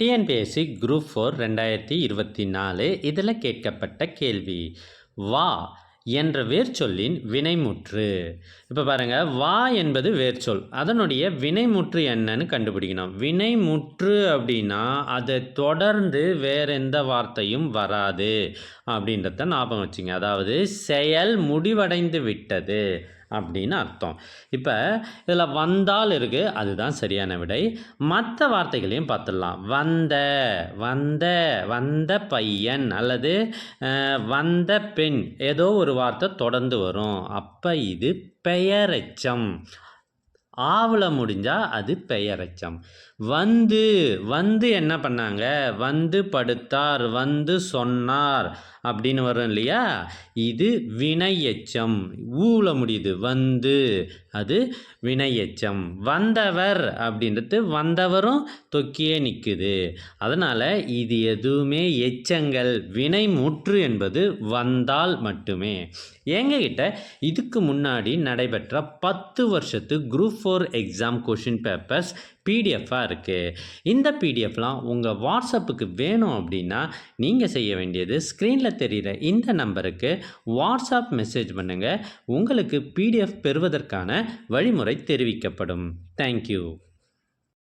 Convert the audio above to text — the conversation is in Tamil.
டிஎன்பிஎஸ்சி குரூப் ஃபோர் ரெண்டாயிரத்தி இருபத்தி நாலு இதில் கேட்கப்பட்ட கேள்வி. வா என்ற வேர்ச்சொல்லின் வினைமுற்று. இப்போ பாருங்கள் வா என்பது வேர்ச்சொல். அதனுடைய வினைமுற்று என்னன்னு கண்டுபிடிக்கணும். வினைமுற்று அப்படின்னா அதை தொடர்ந்து வேற எந்த வார்த்தையும் வராது அப்படின்றத ஞாபகம் வச்சுங்க. அதாவது செயல் முடிவடைந்து விட்டது. அப்படின்னு அர்த்தம். இப்போ இதில் வந்தால் இருக்குது அதுதான் சரியான விடை. மற்ற வார்த்தைகளையும் பார்த்துடலாம். வந்த வந்த வந்த பையன் அல்லது வந்த பெண். ஏதோ ஒரு வார்த்தை தொடர்ந்து வரும். அப்போ இது பெயரெச்சம். ஆவல முடிஞ்சால் அது பெயரெச்சம். வந்து வந்து என்ன பண்ணாங்க? வந்து படுத்தார் வந்து சொன்னார் அப்படின்னு வரும் இல்லையா? இது வினை எச்சம் ஊல முடியுது. வந்து அது வினை எச்சம் வந்தவர் அப்படின்றது வந்தவரும் தொக்கியே நிற்குது அதனால் இது எதுவுமே எச்சங்கள். வினை முற்று என்பது வந்தால் மட்டுமே. எங்ககிட்ட இதுக்கு முன்னாடி நடைபெற்ற பத்து வருஷத்து group four exam question papers பிடிஎஃபாக இருக்குது இந்த பிடிஎஃப்லாம் உங்கள் வாட்ஸ்அப்புக்கு வேணும் அப்படின்னா நீங்கள் செய்ய வேண்டியது ஸ்க்ரீனில் தெரிகிற இந்த நம்பருக்கு வாட்ஸ்அப் மெசேஜ் பண்ணுங்கள் உங்களுக்கு பிடிஎஃப் பெறுவதற்கான வழிமுறை தெரிவிக்கப்படும். தேங்க்யூ